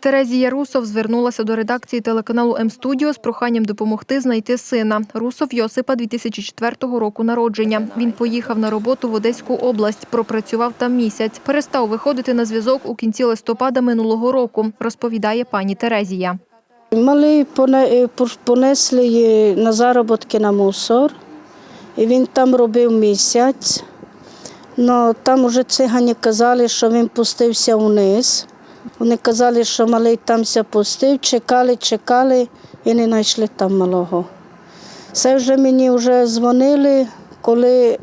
Терезія Русов звернулася до редакції телеканалу М-студіо з проханням допомогти знайти сина. Русов Йосипа 2004 року народження. Він поїхав на роботу в Одеську область, пропрацював там місяць. Перестав виходити на зв'язок у кінці листопада минулого року, розповідає пані Терезія. Малий е, понесли на заробітки на мусор, і він там робив місяць. Но там уже цигані казали, що він пустився вниз. Вони казали, що малий там ся пустив, чекали, чекали і не знайшли там малого. Це вже мені вже дзвонили, коли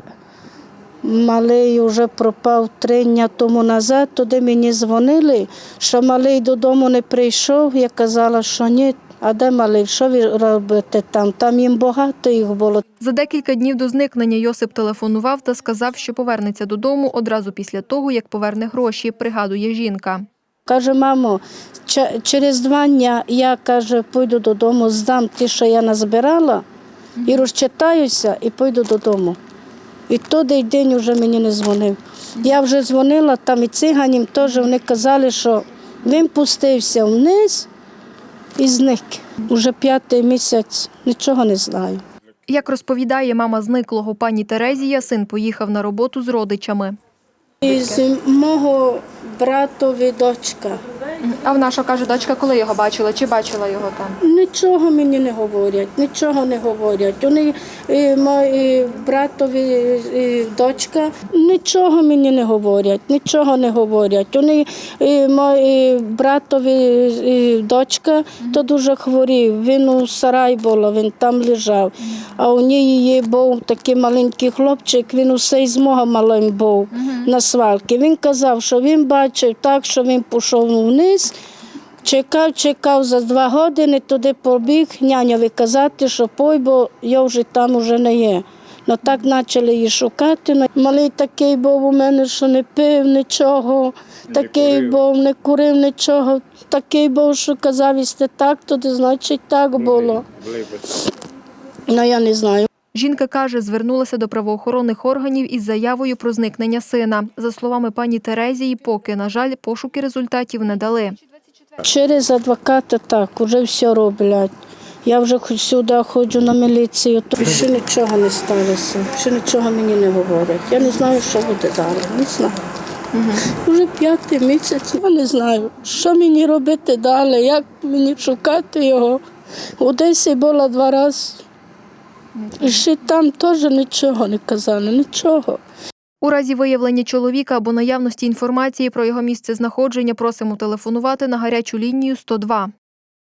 малий вже пропав три дні тому назад, туди мені дзвонили, що малий додому не прийшов. Я казала, що ні. А де малий? Що ви робите там? Там їм багато їх було. За декілька днів до зникнення Йосип телефонував та сказав, що повернеться додому одразу після того, як поверне гроші, пригадує жінка. Каже, мамо, через два дні я каже, пойду додому, здам ті, що я назбирала, і розчитаюся, і пойду додому. І той день вже мені не дзвонив. Я вже дзвонила там і циганім теж вони казали, що він пустився вниз і зник. Уже п'ятий місяць, нічого не знаю. Як розповідає мама зниклого пані Терезія, син поїхав на роботу з родичами. Із мого братові дочка. А вона що каже, дочка, коли його бачила? Чи бачила його там? Нічого мені не говорять, нічого не говорять. Вони і мої братові і дочка нічого мені не говорять, нічого не говорять. Вони і мої братові і дочка то дуже хворів. Він у сарай було, він там лежав. А у неї був такий маленький хлопчик, він усе із мого малим був на свалці. Він казав, що він бачив так, що він пішов вниз. Чекав, чекав за два години, туди побіг няняві казати, що пой, бо я вже там уже не є. Ну так почали її шукати. Ну, Малий такий був у мене, що не пив нічого, такий був, не курив нічого, такий був, що казав, якщо так, то значить так було. Ну я не знаю. Жінка каже, звернулася до правоохоронних органів із заявою про зникнення сина. За словами пані Терезії, поки, на жаль, пошуки результатів не дали. Через адвоката так, вже все роблять. Я вже хоч сюди ходжу на міліцію, то ще нічого не сталося, ще нічого мені не говорять. Я не знаю, що буде далі. Не знаю. Вже п'ятий місяць, я не знаю, що мені робити далі, як мені шукати його. В Одесі була два рази. І ще там теж нічого не казали, нічого. У разі виявлення чоловіка або наявності інформації про його місце знаходження просимо телефонувати на гарячу лінію 102.